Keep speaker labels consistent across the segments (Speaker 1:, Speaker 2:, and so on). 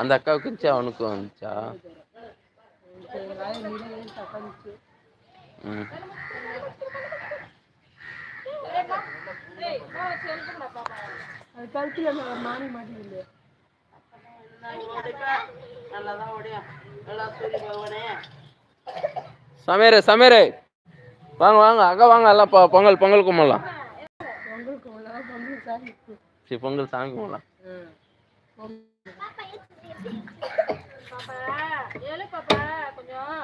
Speaker 1: அந்த அக்காவுக்கு இருந்துச்சா? அவனுக்கும் வந்துச்சா சமையரு சமையரு வாங்க வாங்க. அக்கா வாங்க. எல்லாம் பொங்கல் பொங்கல் கும்பிடலாம்.
Speaker 2: பொங்கலுக்கு உள்ளதான் பொங்கல் சாமி
Speaker 1: பொங்கல் சாமி கும்பிடலாம்.
Speaker 2: பாப்பா ஏழு பாப்பா கொஞ்சம்.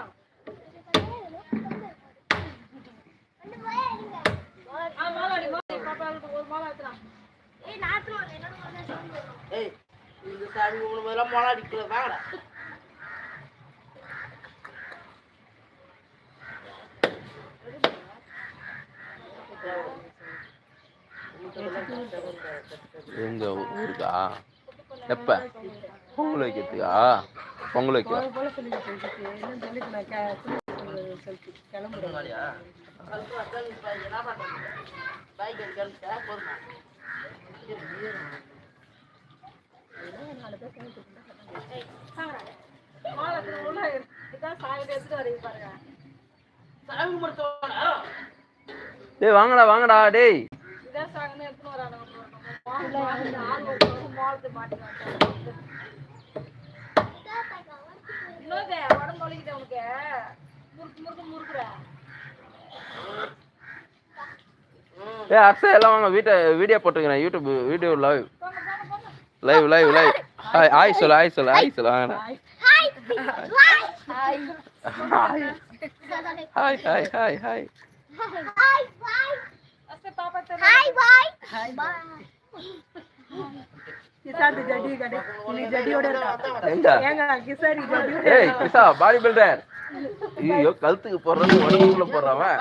Speaker 2: ஆ, மாலை அடி, மாலை. அடி. பாப்பாவுக்கு ஒரு மாலை எடுத்துறான்
Speaker 3: ஏய் இந்த சாமி கும்பிடும் போதெல்லாம் மொளை அடிக்கல வாங்கடா.
Speaker 1: எங்க ஊருக்கா? எப்ப? பொங்கல் வைக்கிறதுக்கா? பொங்கல் வைக்க. டேய் வாங்கடா வாங்கடா டேய்.
Speaker 2: உடம்பு வலிக்குது உனக்கு முறுக்கு முறுக்கு முறுக்குற
Speaker 1: ஏய் அக்ஷய் எல்லாம் வாங்க. வீட்டை வீடியோ போட்டுக்கிறேன் YouTube video live live live live hi hi சொல்லு ஹாய் சொல்லு ஹாய் சொல்லு. வாங்கடா. Hi hi hi hi hi
Speaker 2: அஸ்தே பாப்பா தெரியல கிசாடி ஜடி கடை. நீ ஜடியோட இருக்கா?
Speaker 1: எங்க?
Speaker 2: ஏங்க கிசாடி ஜடியோட
Speaker 1: ஏய் கிசா பாடி பில்டர் ஐயோ கழுத்துக்கு போடுறது உடம்புக்குள்ள போடுறவன்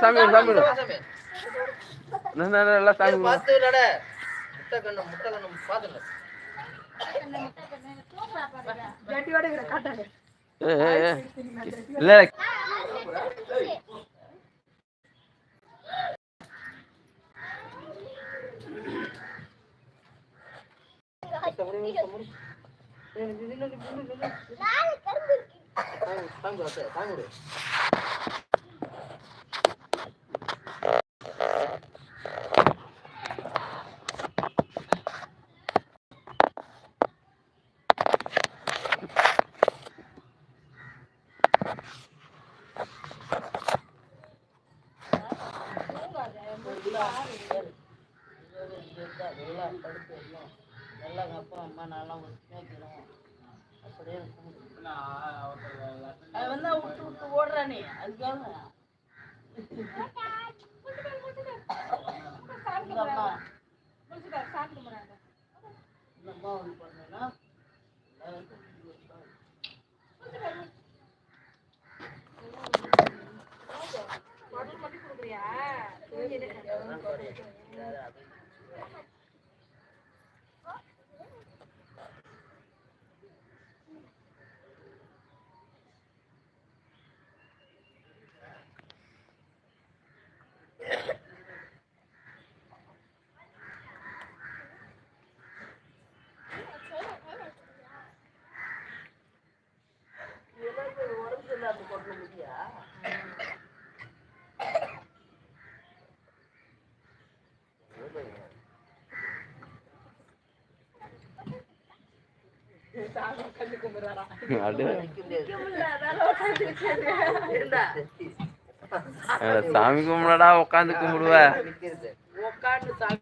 Speaker 1: சாமி சாமி எல்லாம் சாமி.
Speaker 3: பார்த்து நட முட்டை கண்ணு முட்டை கண்ணு பார்த்து
Speaker 2: ஜடியோட இருக்கிற காட்டாங்க
Speaker 1: ஏய், ஏய், ஏய். இல்ல
Speaker 3: தாங்க நல்லா அம்மா நல்லா கேட்கிறோம் அப்படியே அது வந்து விட்டு விட்டு ஓடுறானே அதுக்காக. அம்மா. இந்த அம்மா ஒன்று பண்ணேன்னா அது. வந்து
Speaker 1: சாமி கும்பிடடா உட்காந்து கும்பிடுவ.
Speaker 3: உட்காந்து சாமி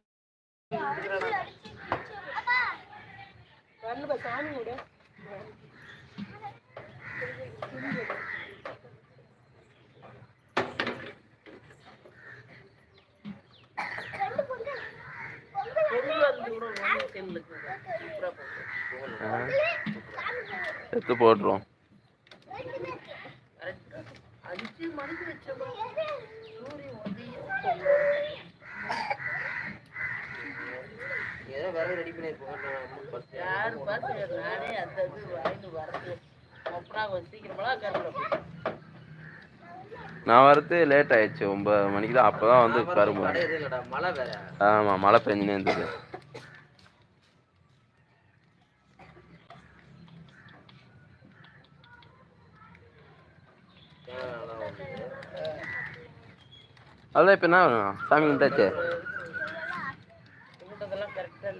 Speaker 2: சாமி
Speaker 3: வந்து
Speaker 1: எடுத்து போட்டுருவோம்.
Speaker 3: ஏதோ ரெடி யாரு பார்த்து நானே அந்த இது வாங்கிட்டு வரது. அப்புறம் சீக்கிரமெல்லாம் கருவில்
Speaker 1: நான் வரது லேட் ஆயிடுச்சு. ஒன்பது மணிக்கு தான் அப்பதான் வந்து கரும்பு.
Speaker 3: இல்லடா. மழை வேற.
Speaker 1: ஆமா மழை பெஞ்சுனே இருந்தது. அதான் இப்போ என்ன வேணும்? சாமி கும்பிட்டாச்சு
Speaker 3: கும்பிட்டதெல்லாம் கரெக்டாக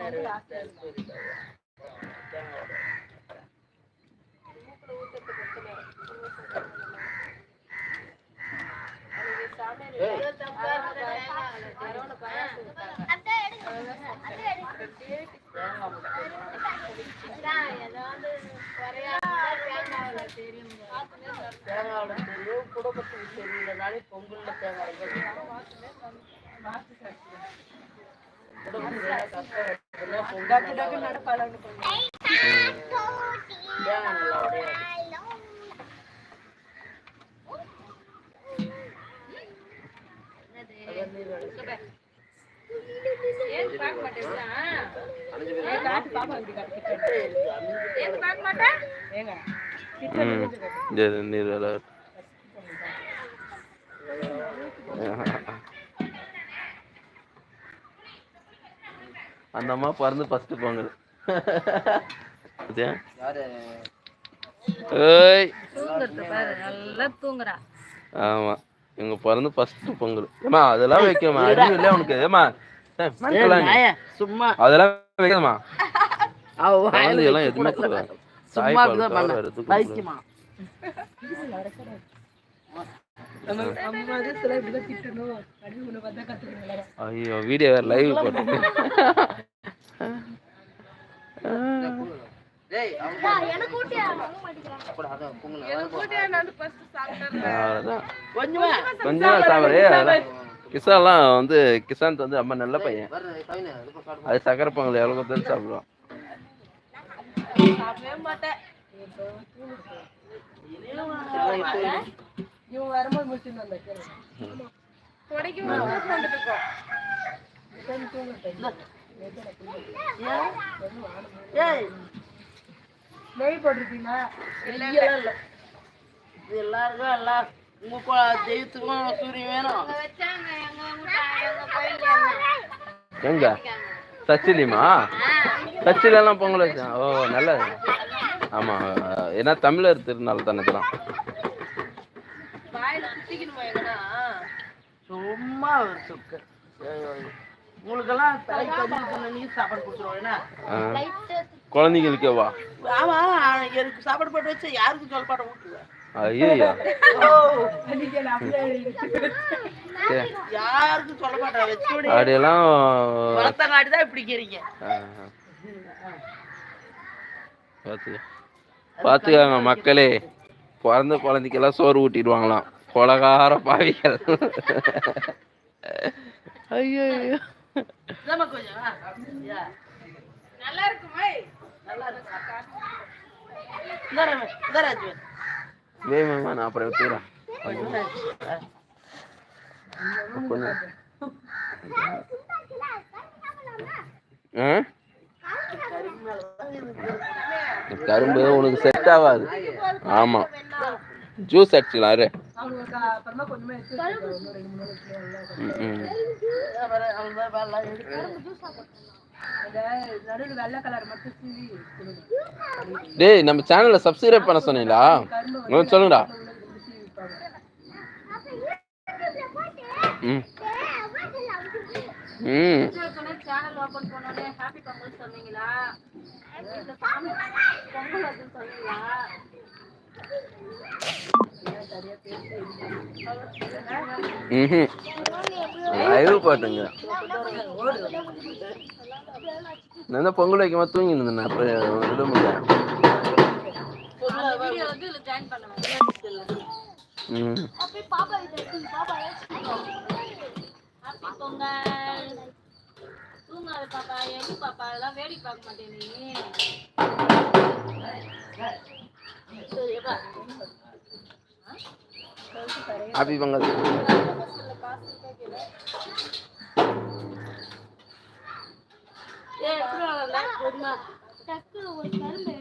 Speaker 3: நிறைவேற்றாரு தேங்காவில் தெரியும் குடும்பத்துக்கு தெரியலனாலே பொங்கல்ல தேங்காய் குடும்பத்துல தேங்காய் நல்லா உடையாது
Speaker 2: ஏன் பார்க்க மாட்டேன்?
Speaker 1: வேலை அந்த அம்மா பிறந்து ஃபஸ்ட்டு பொங்கல்? ஏய்.
Speaker 2: தூங்குறது பாரு நல்லா தூங்குறா.
Speaker 1: ஆமா. இவங்க பிறந்து ஃபர்ஸ்ட் பொங்கல். ஏமா அதெல்லாம் வைக்கமா அறிவு இல்லையா உனக்கு? ஏமா
Speaker 3: சும்மா.
Speaker 1: அதெல்லாம் வைக்கமா
Speaker 3: அவ வச்சு
Speaker 1: எதுவுமே.
Speaker 3: சும்மா பண்ண. வைக்குமா?
Speaker 1: ஐயோ வீடியோ வேற லைவ் போட்டு
Speaker 3: கொஞ்சமா.
Speaker 1: கொஞ்சமா சாப்பிடு. கிசான்லாம் வந்து கிசாந்த் வந்து அம்மா நல்ல பையன். அது சக்கரை பொங்கல் எவ்வளோ கொடுத்தாலும் சாப்பிடுவான்.
Speaker 2: துடைக்கும் போது வந்துட்டு இருக்கோம்
Speaker 3: ஏய். நெய் போட்டிருக்கீங்க இல்ல இல்ல இது எல்லாருக்கும் எல்லாம் உங்க தெய்வத்துக்கும் சூரியன் வேணும்.
Speaker 2: எங்க?
Speaker 1: சச்சிலிமா சச்சிலெல்லாம் பொங்கல் வச்சேன் ஓ நல்லது. ஆமா ஏன்னா தமிழர் திருநாள் தானே இதெல்லாம்
Speaker 2: வாயில குத்திக்கணுமா எங்கன்னா
Speaker 3: சும்மா ஒரு சுக்கு. உங்களுக்கெல்லாம் சாப்பாடு கொடுத்துருவோம்
Speaker 1: ஆ. குழந்தைங்களுக்கு வா.
Speaker 3: ஆமா எனக்கு சாப்பாடு போட்டு வச்சு யாருக்கு சொல்பாட ஊட்டுவேன்
Speaker 1: ஐயோ
Speaker 3: யாருக்கும் சொல்ல மாட்டேன் வச்சு.
Speaker 1: அப்படியெல்லாம்
Speaker 3: இப்படி இருக்கிறீங்க
Speaker 1: பார்த்துக்க பார்த்துக்காங்க மக்களே. பிறந்த குழந்தைக்கெல்லாம் சோறு ஊட்டிடுவாங்களாம். கொலகார பாவிகள். ஐயோ
Speaker 2: நல்லா இருக்குமா?
Speaker 1: நான் அப்புறம் எடுத்துக்கிறேன்.
Speaker 3: கொஞ்சம். ஆ.
Speaker 1: கரும்பு உனக்கு செட் ஆகாது. ஆமா. ஜூஸ் அடிச்சுக்கலாம்
Speaker 3: அரு.
Speaker 1: டேய் நம்ம சேனலை சப்ஸ்கிரைப் பண்ண சொன்னீங்களா? உங்களுக்கு சொல்லுங்கடா ம். ம்.
Speaker 2: சேனல் ஓபன் பண்ணோடனே ஹாப்பி பொங்கல் சொன்னீங்களா? இந்த சாமி பொங்கல் வருதுன்னு சொன்னீங்களா?
Speaker 1: போட்டுங்க. நான் பொங்கல் வைக்காம தூங்கி இருந்தேன். அப்புறம் விட முடியல.
Speaker 2: வீடியோ வந்து இதுல ஜாயின் பண்ணுவேன்
Speaker 1: ம்
Speaker 2: ஹாப்பி பொங்கல். தூங்காத பாப்பா எங்க பாப்பா அதெல்லாம் வேடிக்கை பார்க்க மாட்டேன் நீ.
Speaker 1: ஹாப்பி பொங்கல்
Speaker 3: ஏய், எடுத்துட்டு வாங்க, கொஞ்சமா.
Speaker 2: டக்கு ஒரு கரும்பு